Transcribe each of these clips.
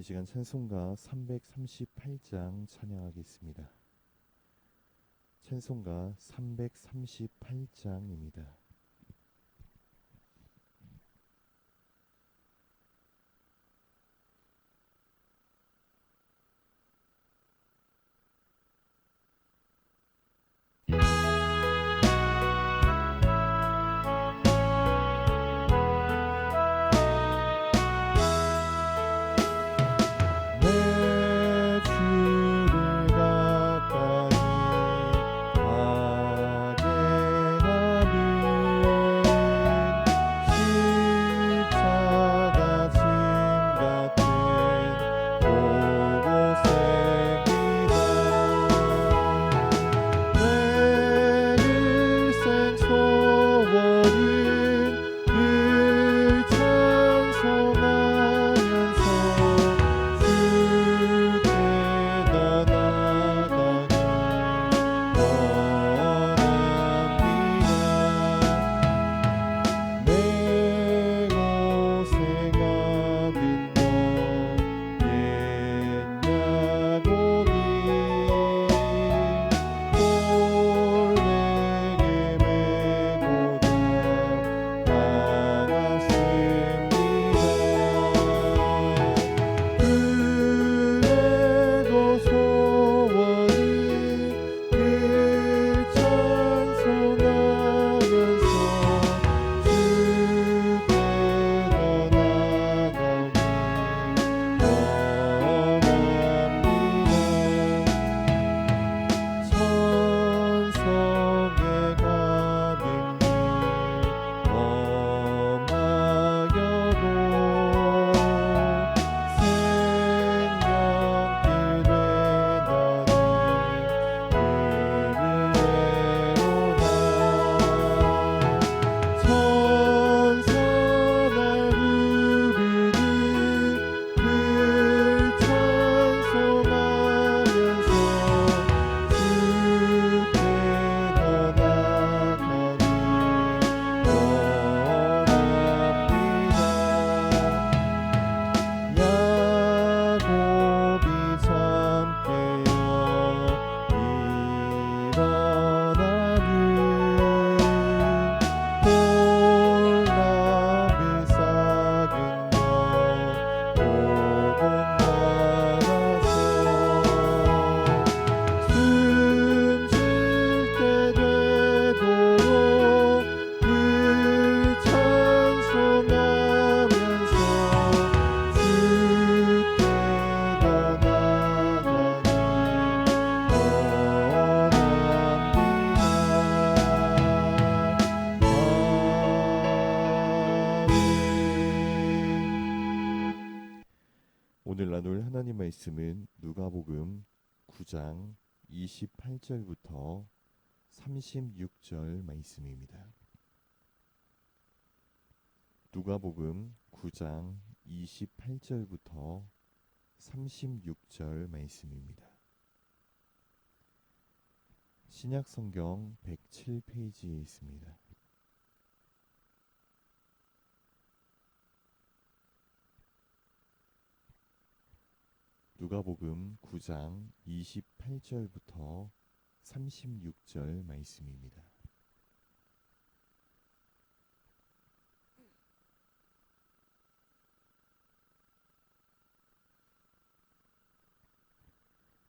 이 시간 찬송가 338장 찬양하겠습니다. 찬송가 338장입니다. 말씀은 누가복음 9장 28절부터 36절 말씀입니다. 누가복음 9장 28절부터 36절 말씀입니다. 신약 성경 107페이지에 있습니다. 누가복음 9장 28절부터 36절 말씀입니다.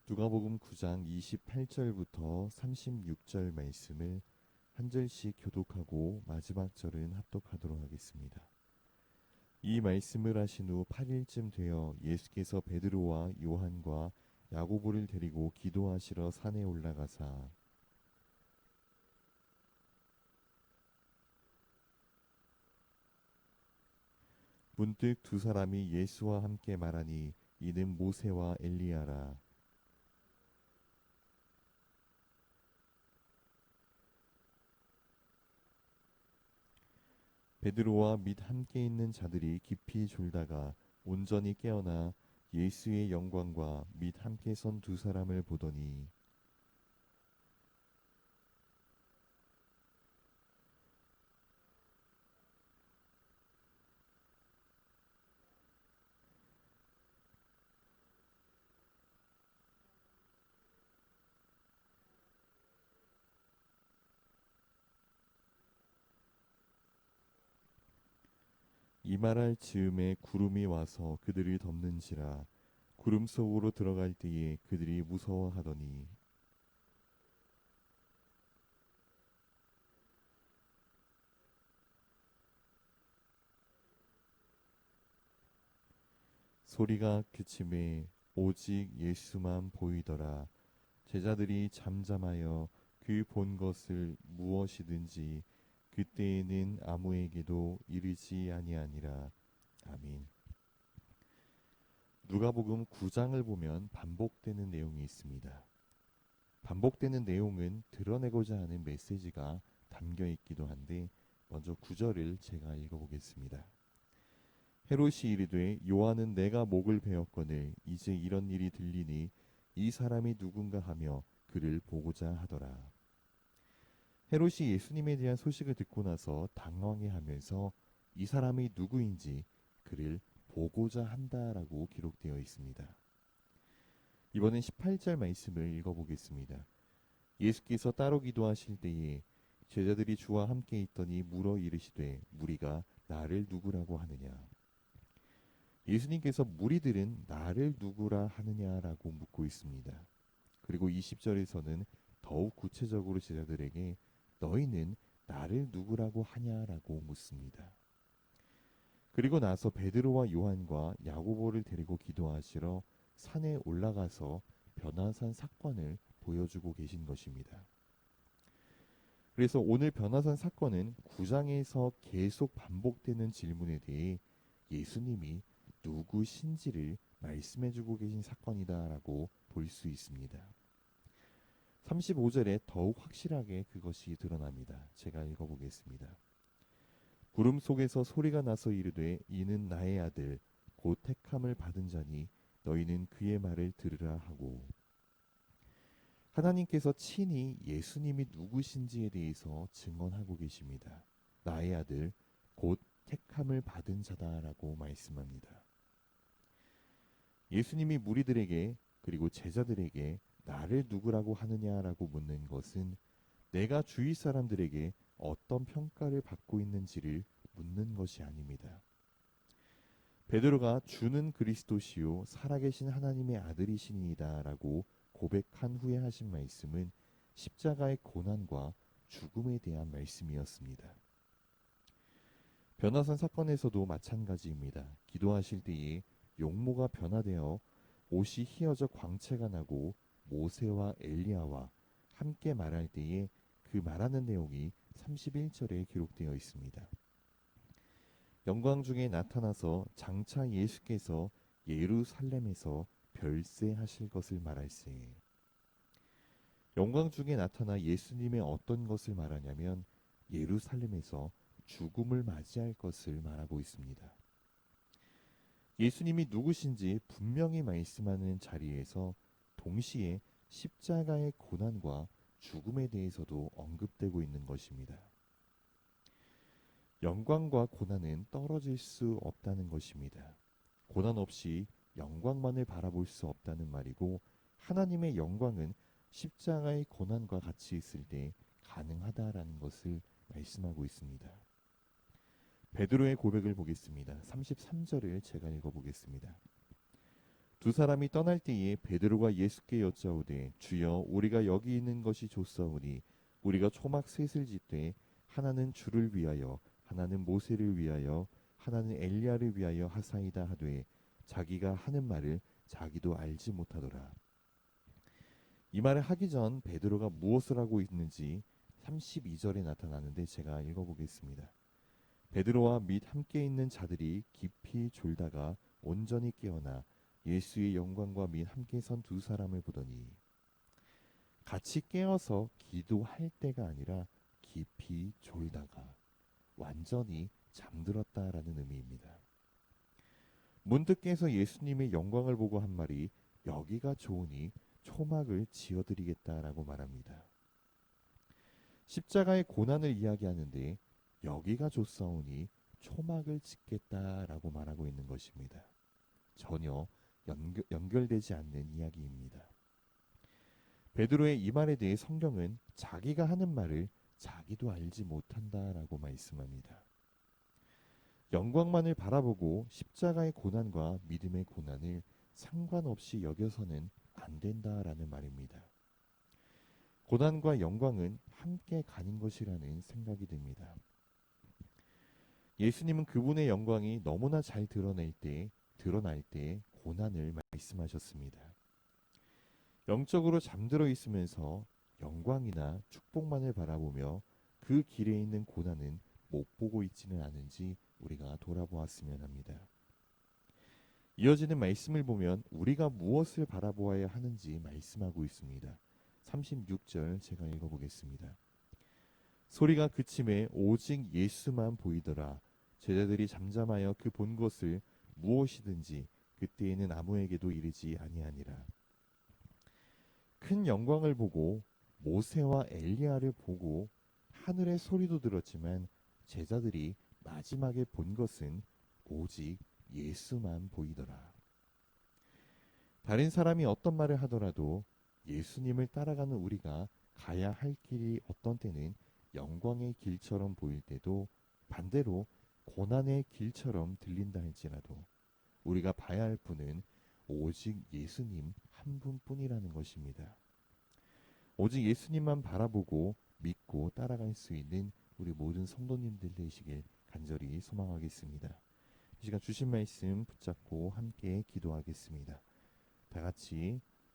누가복음 9장 28절부터 36절 말씀을 한 절씩 교독하고 마지막 절은 합독하도록 하겠습니다. 이 말씀을 하신 후 8일쯤 되어 예수께서 베드로와 요한과 야고보를 데리고 기도하시러 산에 올라가사. 문득 두 사람이 예수와 함께 말하니 이는 모세와 엘리야라 베드로와 및 함께 있는 자들이 깊이 졸다가 온전히 깨어나 예수의 영광과 및 함께 선 두 사람을 보더니 이 말할 즈음에 구름이 와서 그들을 덮는지라 구름 속으로 들어갈 때에 그들이 무서워하더니. 소리가 그침에 오직 예수만 보이더라. 제자들이 잠잠하여 그 본 것을 무엇이든지 그때에는 아무에게도 이르지 아니하니라. 아멘. 누가복음 9장을 보면 반복되는 내용이 있습니다. 반복되는 내용은 드러내고자 하는 메시지가 담겨 있기도 한데 먼저 9절을 제가 읽어보겠습니다. 헤롯이 이르되 요한은 내가 목을 베었거늘 이제 이런 일이 들리니 이 사람이 누군가 하며 그를 보고자 하더라. 헤롯이 예수님에 대한 소식을 듣고 나서 당황해하면서 이 사람이 누구인지 그를 보고자 한다라고 기록되어 있습니다. 이번엔 18절 말씀을 읽어보겠습니다. 예수께서 따로 기도하실 때에 제자들이 주와 함께 있더니 물어 이르시되 무리가 나를 누구라고 하느냐 예수님께서 무리들은 나를 누구라 하느냐라고 묻고 있습니다. 그리고 20절에서는 더욱 구체적으로 제자들에게 너희는 나를 누구라고 하냐라고 묻습니다. 그리고 나서 베드로와 요한과 야고보를 데리고 기도하시러 산에 올라가서 변화산 사건을 보여주고 계신 것입니다. 그래서 오늘 변화산 사건은 9장에서 계속 반복되는 질문에 대해 예수님이 누구신지를 말씀해주고 계신 사건이다라고 볼 수 있습니다. 35절에 더욱 확실하게 그것이 드러납니다. 제가 읽어보겠습니다. 구름 속에서 소리가 나서 이르되 이는 나의 아들 곧 택함을 받은 자니 너희는 그의 말을 들으라 하고 하나님께서 친히 예수님이 누구신지에 대해서 증언하고 계십니다. 나의 아들 곧 택함을 받은 자다라고 말씀합니다. 예수님이 무리들에게 그리고 제자들에게 나를 누구라고 하느냐라고 묻는 것은 내가 주위 사람들에게 어떤 평가를 받고 있는지를 묻는 것이 아닙니다. 베드로가 주는 그리스도시요 살아계신 하나님의 아들이시니이다라고 고백한 후에 하신 말씀은 십자가의 고난과 죽음에 대한 말씀이었습니다. 변화산 사건에서도 마찬가지입니다. 기도하실 때에 용모가 변화되어 옷이 휘어져 광채가 나고 모세와 엘리야와 함께 말할 때에 그 말하는 내용이 31절에 기록되어 있습니다. 영광 중에 나타나서 장차 예수께서 예루살렘에서 별세하실 것을 말할세. 영광 중에 나타나 예수님의 어떤 것을 말하냐면 예루살렘에서 죽음을 맞이할 것을 말하고 있습니다. 예수님이 누구신지 분명히 말씀하는 자리에서 동시에 십자가의 고난과 죽음에 대해서도 언급되고 있는 것입니다. 영광과 고난은 떨어질 수 없다는 것입니다. 고난 없이 영광만을 바라볼 수 없다는 말이고 하나님의 영광은 십자가의 고난과 같이 있을 때 가능하다라는 것을 말씀하고 있습니다. 베드로의 고백을 보겠습니다. 33절을 제가 읽어 보겠습니다. 두 사람이 떠날 때에 베드로가 예수께 여짜오되 주여 우리가 여기 있는 것이 좋사오니 우리가 초막 셋을 짓되 하나는 주를 위하여 하나는 모세를 위하여 하나는 엘리야를 위하여 하사이다 하되 자기가 하는 말을 자기도 알지 못하더라. 이 말을 하기 전 베드로가 무엇을 하고 있는지 32절에 나타나는데 제가 읽어보겠습니다. 베드로와 및 함께 있는 자들이 깊이 졸다가 온전히 깨어나 예수의 영광과 및 함께 선 두 사람을 보더니 같이 깨어서 기도할 때가 아니라 깊이 졸다가 완전히 잠들었다라는 의미입니다. 문득 깨서 예수님의 영광을 보고 한 말이 여기가 좋으니 초막을 지어드리겠다라고 말합니다. 십자가의 고난을 이야기하는데 여기가 좋사오니 초막을 짓겠다라고 말하고 있는 것입니다. 전혀 연결, 연결되지 않는 이야기입니다. 베드로의 이 말에 대해 성경은 자기가 하는 말을 자기도 알지 못한다라고 말씀합니다. 영광만을 바라보고 십자가의 고난과 믿음의 고난을 상관없이 여겨서는 안 된다라는 말입니다. 고난과 영광은 함께 가는 것이라는 생각이 듭니다. 예수님은 그분의 영광이 너무나 잘 드러낼 때, 드러날 때 고난을 말씀하셨습니다. 영적으로 잠들어 있으면서 영광이나 축복만을 바라보며 그 길에 있는 고난은 못 보고 있지는 않은지 우리가 돌아보았으면 합니다. 이어지는 말씀을 보면 우리가 무엇을 바라보아야 하는지 말씀하고 있습니다. 36절 제가 읽어보겠습니다. 소리가 그침에 오직 예수만 보이더라. 제자들이 잠잠하여 그 본 것을 무엇이든지 그때에는 아무에게도 이르지 아니하니라. 큰 영광을 보고 모세와 엘리야를 보고 하늘의 소리도 들었지만 제자들이 마지막에 본 것은 오직 예수만 보이더라. 다른 사람이 어떤 말을 하더라도 예수님을 따라가는 우리가 가야 할 길이 어떤 때는 영광의 길처럼 보일 때도 반대로 고난의 길처럼 들린다 할지라도 우리가 봐야 할 분은 오직 예수님 한 분뿐이라는 것입니다. 오직 예수님만 바라보고 믿고 따라갈 수 있는 우리 모든 성도님들 되시길 간절히 소망하겠습니다. 이 시간 주신 말씀 붙잡고 함께 기도하겠습니다. 다 같이